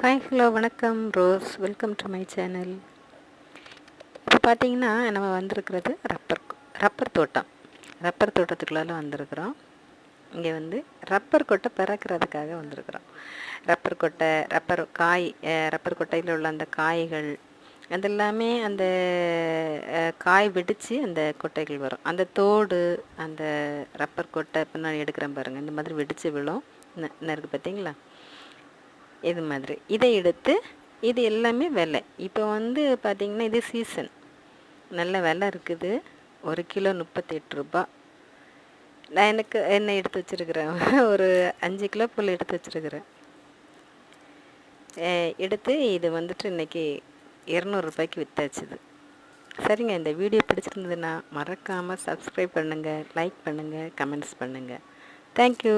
Hi hello வணக்கம் Rose welcome to my channel இப்போ பார்த்தீங்கன்னா நம்ம வந்திருக்கிறது ரப்பர் ரப்பர் தோட்டம். ரப்பர் தோட்டத்துக்குள்ளால வந்திருக்கிறோம். இங்கே வந்து ரப்பர் கொட்டை பிறக்கிறதுக்காக வந்திருக்கிறோம். ரப்பர் கொட்டை ரப்பர் காய் ரப்பர் கொட்டையில் உள்ள அந்த காய்கள் அதெல்லாமே அந்த காய் வெடித்து அந்த கொட்டைகள் வரும். அந்த தோடு அந்த ரப்பர் கொட்டை இப்போ நான் எடுக்கிறேன் பாருங்கள் இந்த மாதிரி வெடித்து விழும். இன்னும் இருக்குது பார்த்தீங்களா? இது மாதிரி. இதை எடுத்து இது எல்லாமே விலை. இப்போ வந்து பார்த்திங்கன்னா இது சீசன் நல்ல விலை இருக்குது. ஒரு கிலோ முப்பத்தெட்டு ரூபா. நான் எனக்கு என்ன எடுத்து வச்சுருக்கிறேன். ஒரு அஞ்சு கிலோ புல் எடுத்து வச்சுருக்கிறேன். எடுத்து இது வந்துட்டு இன்னைக்கு இரநூறுபாய்க்கு விற்றாச்சுது சரிங்க இந்த வீடியோ பிடிச்சிருந்ததுன்னா மறக்காமல் சப்ஸ்கிரைப் பண்ணுங்கள் லைக் பண்ணுங்கள் கமெண்ட்ஸ் பண்ணுங்கள் தேங்க்யூ